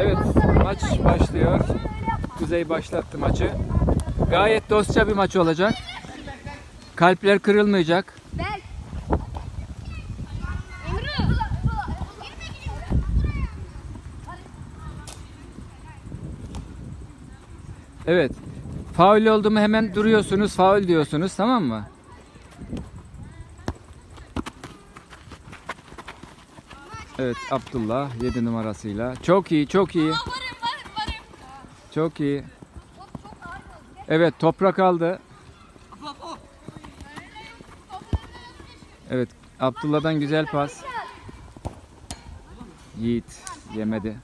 Evet maç başlıyor. Kuzey başlattı maçı. Gayet dostça bir maç olacak. Kalpler kırılmayacak. Evet. Faul oldu mu hemen duruyorsunuz, faul diyorsunuz tamam mı? Evet Abdullah 7 numarasıyla. Çok iyi, çok iyi. Çok iyi. Evet toprak aldı. Evet Abdullah'dan güzel pas. Yiğit yemedi.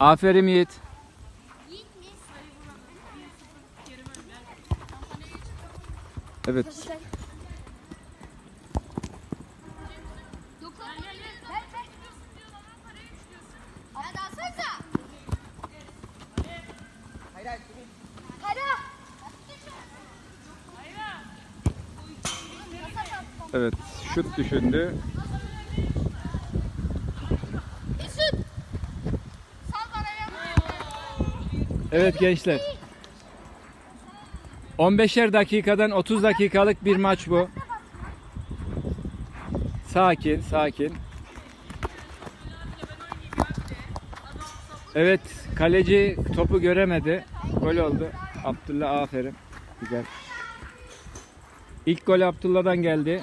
Aferin Yiğit. Evet evet şut düşündü. Evet gençler. 15'er dakikadan 30 dakikalık bir maç bu. Sakin, sakin. Evet, kaleci topu göremedi. Gol oldu. Abdullah aferin. Güzel. İlk gol Abdullah'dan geldi.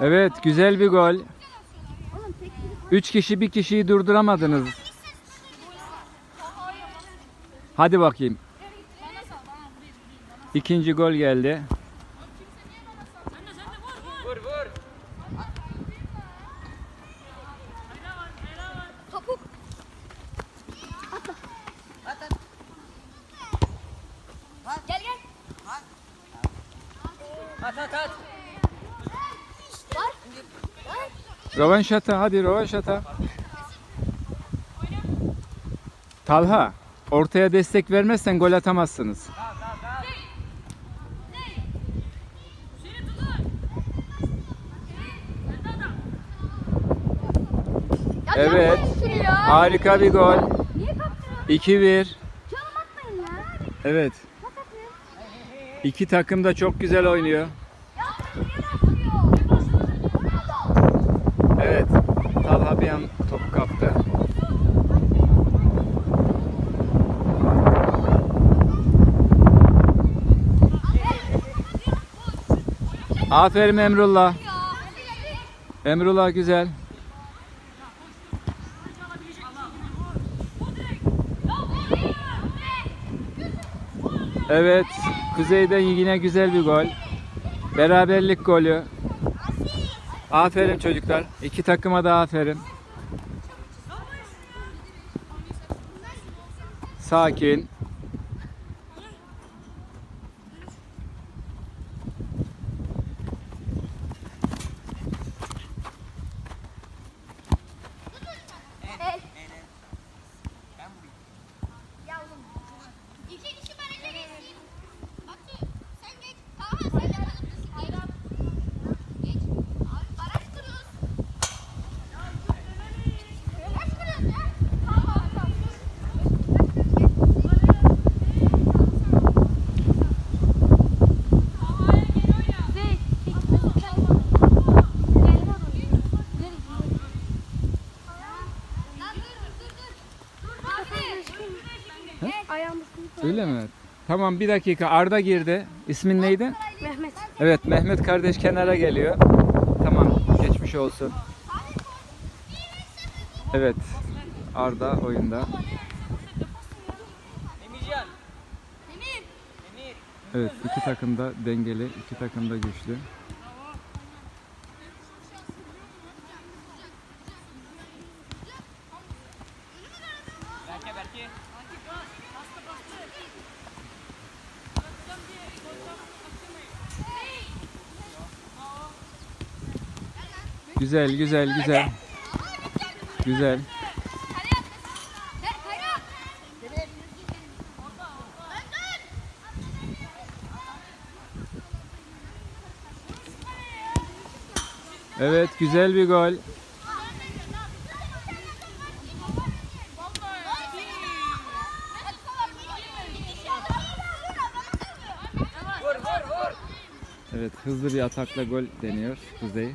Evet, güzel bir gol. 3 kişi bir kişiyi durduramadınız. Hadi bakayım. İkinci gol geldi. Rövanşata hadi rövanşata. Talha ortaya destek vermezsen gol atamazsınız. Evet. Harika bir gol. Niye kaptırıyorsun? 2-1. Canım atmayın ya. Evet. İki takım da çok güzel oynuyor. Evet. Talha bir an. Aferin Emrullah. Emrullah güzel. Evet. Kuzey'den yine güzel bir gol. Beraberlik golü. Aferin çocuklar. İki takıma da aferin. Sakin. Tamam bir dakika. Arda girdi. İsmin neydi? Mehmet. Evet Mehmet kardeş kenara geliyor. Tamam geçmiş olsun. Evet Arda oyunda. Emircan. Emir. Emir. Evet iki takım da dengeli, iki takım da güçlü. Güzel güzel güzel. Güzel. Evet güzel bir gol. Evet hızlı bir atakla gol deniyor Kuzey.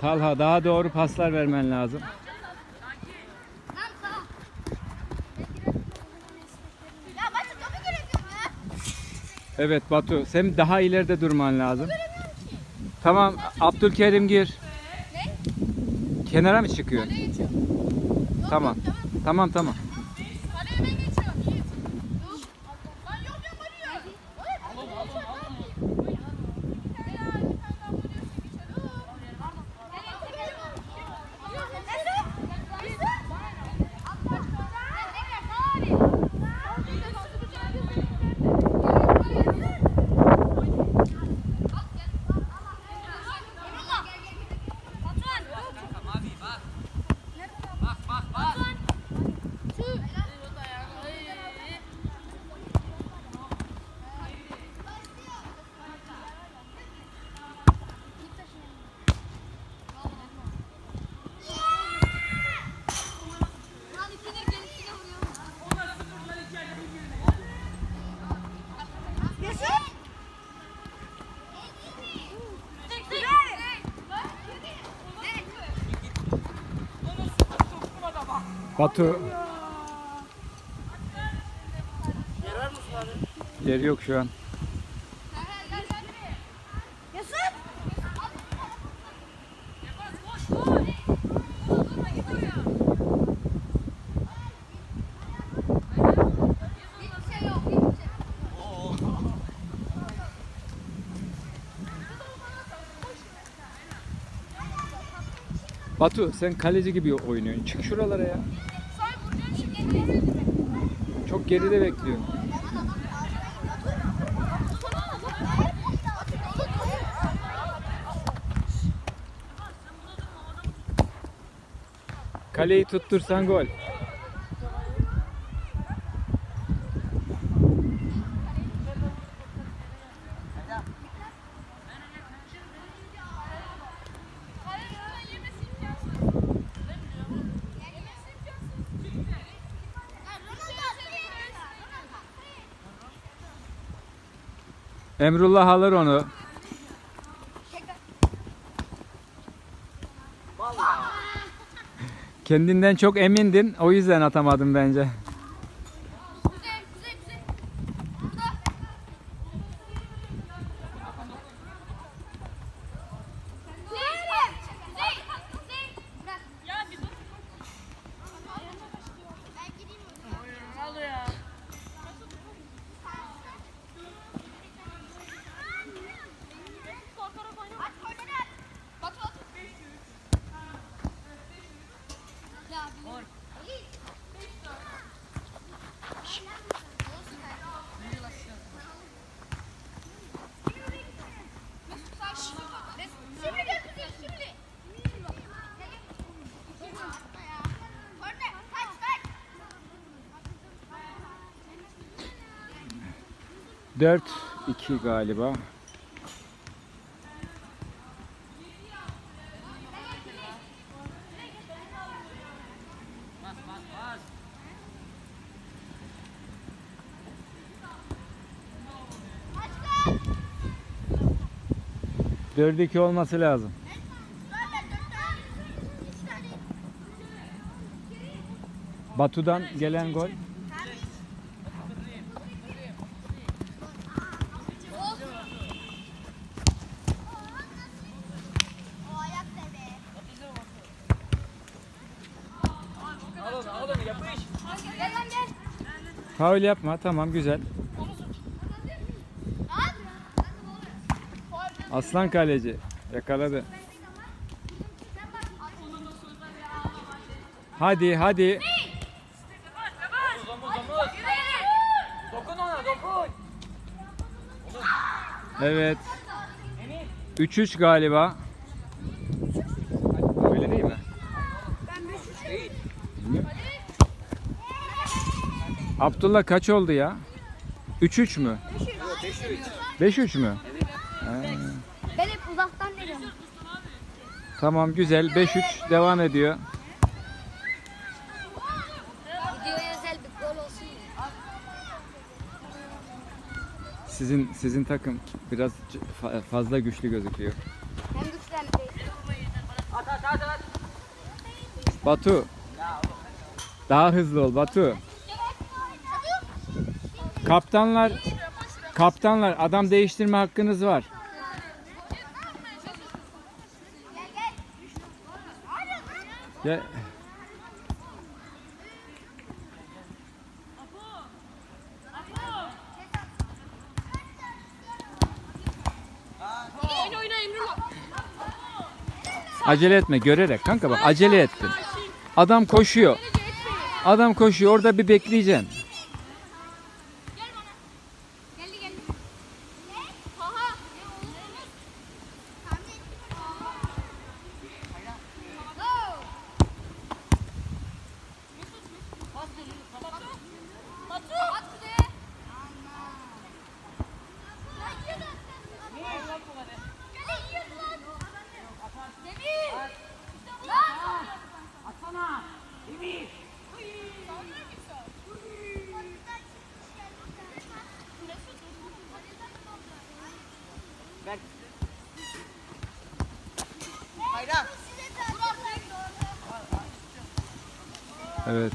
Talha daha doğru paslar vermen lazım. Evet Batu sen daha ileride durman lazım. Tamam Abdülkerim gir. Ne? Kenara mı çıkıyor? Tamam. Tamam tamam. Kaleye ben geçiyor. Yiğit. Yok. Lan yok yok arıyor. Oğlum alın alın. Mavi bak. Bak bak bak. Batu. Yer yok şu an. Batu sen kaleci gibi oynuyorsun. Çık şuralara ya. Çok geride bekliyorsun. Kaleyi tuttursan gol. Emrullah alır onu. Kendinden çok emindin. O yüzden atamadın bence. Güzel, güzel, güzel. Burada. Güzel. Güzel. Güzel. Bırak. Ya bir dur. Ben gideyim. Ronaldo ya. Aç korneri aç. Batu at. Ya bir. Şimdi gel kızım şimdi. Korner kaç kaç. 4-2 galiba. Bas bas bas. 4-2 olması lazım. Batu'dan gelen gol. O ayak da be. Al onu al onu yapış. Gel lan gel. Faul yapma. Tamam güzel. Aslan kaleci. Yakaladı. Hadi hadi. Evet. Emin. 3-3 galiba. Öyle değil mi? Değil. Abdullah kaç oldu ya? 3-3 mü? Yok 5 3. 5-3 mü? Ben hep uzaktan veriyorum. Tamam güzel. 5-3 devam ediyor. Videoya özel bir gol olsun ya. Sizin sizin takım biraz c- fa- fazla güçlü gözüküyor. Hem at at. Batu. Daha hızlı ol Batu. Kaptanlar Kaptanlar adam değiştirme hakkınız var. Ya acele etme görerek kanka bak acele ettin. Adam koşuyor. Adam koşuyor orada bir bekleyeceksin. Evet.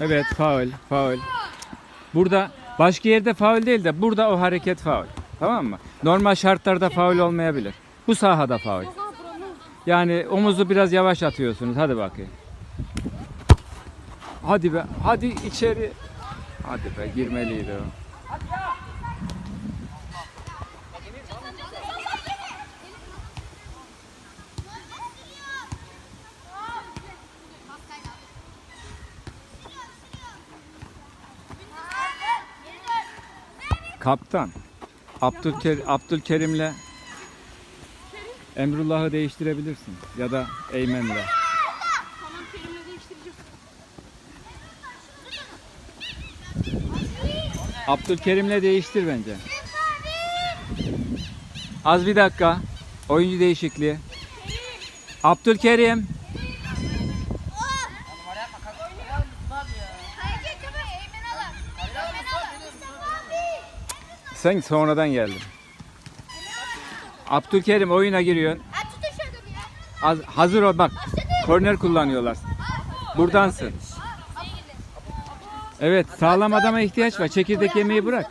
Evet faul, faul. Burada başka yerde faul değil de burada o hareket faul. Tamam mı? Normal şartlarda faul olmayabilir. Bu sahada faul. Yani omuzu biraz yavaş atıyorsunuz. Hadi bakayım. Hadi be. Hadi içeri. Hadi be girmeliydi o. Kaptan. Abdülker Abdülkerim'le Emrullah'ı değiştirebilirsin ya da Eymen'le. Tamam Kerim'le. Abdülkerim'le değiştir bence. Az bir dakika. Oyuncu değişikliği. Abdülkerim. Numara yapma kanka. Ya Mustafa abi ya. Hareket yapma Eymen alın. Eymen alın. Mustafa abi. Sen sonradan geldin. Abdülkerim oyuna giriyorsun. Az, hazır ol bak. Korner kullanıyorlar. Buransın. Evet sağlam adama ihtiyaç var. Çekirdek yemeği bırak.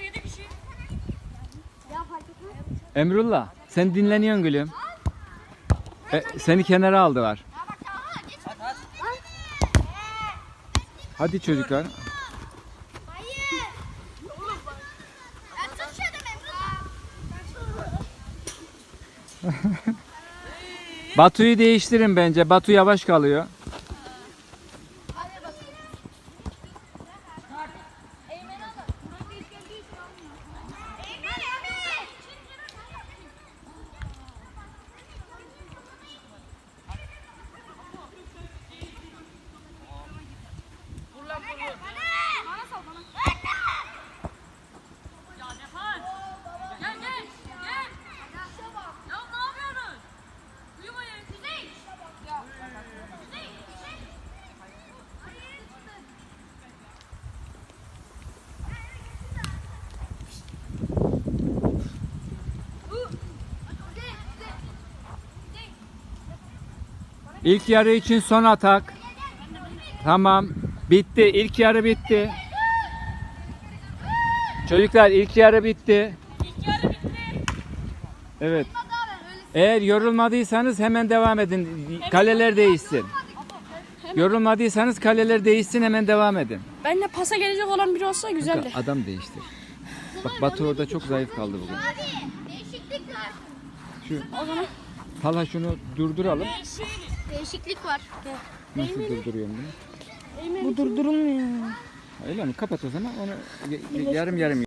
7 kişi. Ya fark etmez. Emrullah sen dinleniyorsun gülüm. E, seni kenara aldılar. Hadi çocuklar. Batu'yu değiştirin bence. Batu yavaş kalıyor. İlk yarı için son atak. Tamam. Bitti. İlk yarı bitti. Çocuklar ilk yarı bitti. Evet. Eğer yorulmadıysanız hemen devam edin. Kaleler değişsin. Yorulmadıysanız kaleler değişsin hemen devam edin. Ben de pasa gelecek olan biri olsa güzeldi. Adam değiştir. Bak Batu orada çok zayıf kaldı bugün. Abi değişiklik var. Şu Hala şunu durduralım. Değişiklik var. Nasıl durduruyorum bunu? Bu durdurulmuyor. Öyle mi? Kapat o zaman. Onu y- y- yarım yarım